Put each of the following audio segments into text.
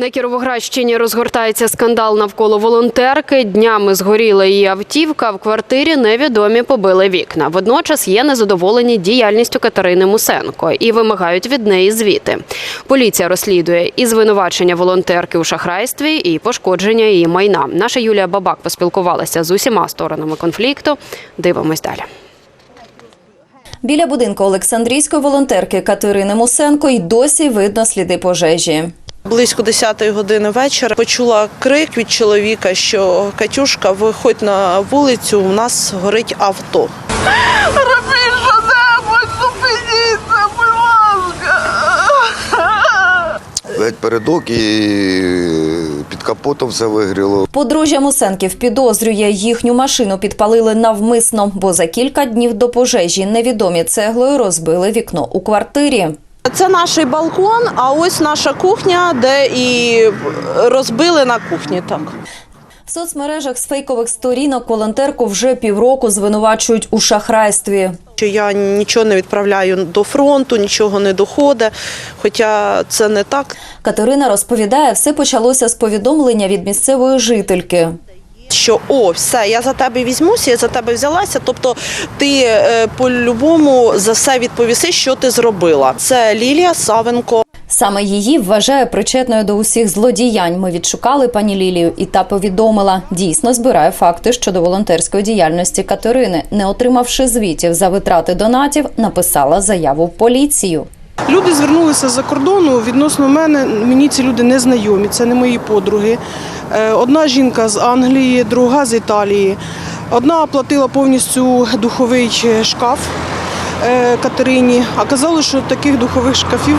На Кіровоградщині розгортається скандал навколо волонтерки. Днями згоріла її автівка. В квартирі невідомі побили вікна. Водночас є незадоволені діяльністю Катерини Мусенко і вимагають від неї звіти. Поліція розслідує і звинувачення волонтерки у шахрайстві, і пошкодження її майна. Наша Юлія Бабак поспілкувалася з усіма сторонами конфлікту. Дивимось далі. Біля будинку Олександрійської волонтерки Катерини Мусенко й досі видно сліди пожежі. Близько 10 години вечора почула крик від чоловіка, що Катюшка, виходь на вулицю, у нас горить авто. Робіть що-небудь, зупиніться, будь ласка. Ледь передок і під капотом все вигріло. Подружжя Мусенків підозрює, їхню машину підпалили навмисно, бо за кілька днів до пожежі невідомі цеглою розбили вікно у квартирі. Це наш балкон, а ось наша кухня, де і розбили на кухні. Так. В соцмережах з фейкових сторінок волонтерку вже півроку звинувачують у шахрайстві. Що я нічого не відправляю до фронту, нічого не доходить, хоча це не так. Катерина розповідає, все почалося з повідомлення від місцевої жительки. Що о, все, я за тебе візьмуся, я за тебе взялася. Тобто ти е, по-любому за все відповіси, що ти зробила. Це Лілія Савенко. Саме її вважає причетною до усіх злодіянь. Ми відшукали пані Лілію, і та повідомила, дійсно збирає факти щодо волонтерської діяльності Катерини. Не отримавши звітів за витрати донатів, написала заяву в поліцію. Люди звернулися з-за кордону. Відносно мене мені ці люди не знайомі, це не мої подруги. Е, Одна жінка з Англії, друга з Італії. Одна оплатила повністю духовий е, шкаф е, Катерині, а казали, що таких духових шкафів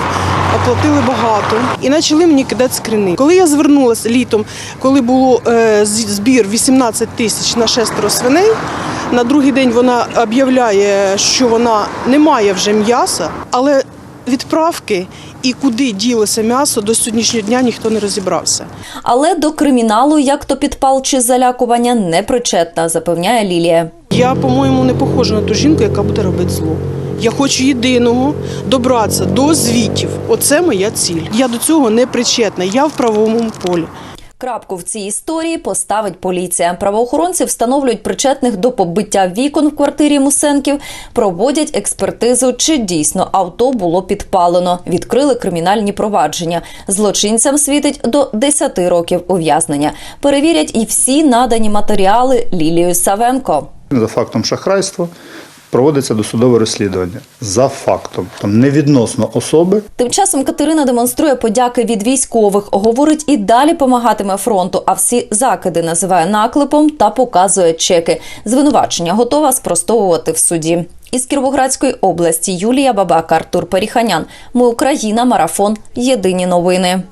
оплатили багато. І почали мені кидати скрини. Коли я звернулася літом, коли е, збір 18 тисяч на шестеро свиней, на другий день вона об'являє, що вона не має вже м'яса, але відправки і куди ділося м'ясо до сьогоднішнього дня ніхто не розібрався. Але до криміналу, як то підпал чи залякування, не причетна, запевняє Лілія. Я, по-моєму, не похожа на ту жінку, яка буде робити зло. Я хочу єдиного добратися до звітів. Оце моя ціль. Я до цього не причетна. Я в правовому полі. Крапку в цій історії поставить поліція. Правоохоронці встановлюють причетних до побиття вікон в квартирі Мусенків, проводять експертизу, чи дійсно авто було підпалено. Відкрили кримінальні провадження. Злочинцям світить до 10 років ув'язнення. Перевірять і всі надані матеріали Лілією Савенко. За фактом шахрайства проводиться досудове розслідування. За фактом, там не відносно особи, Тим часом Катерина демонструє подяки від військових. Говорить, і далі помагатиме фронту, а всі закиди називає наклепом та показує чеки. Звинувачення готова спростовувати в суді. Із Кіровоградської області Юлія Бабак, Артур Періханян. Ми Україна. Марафон. Єдині новини.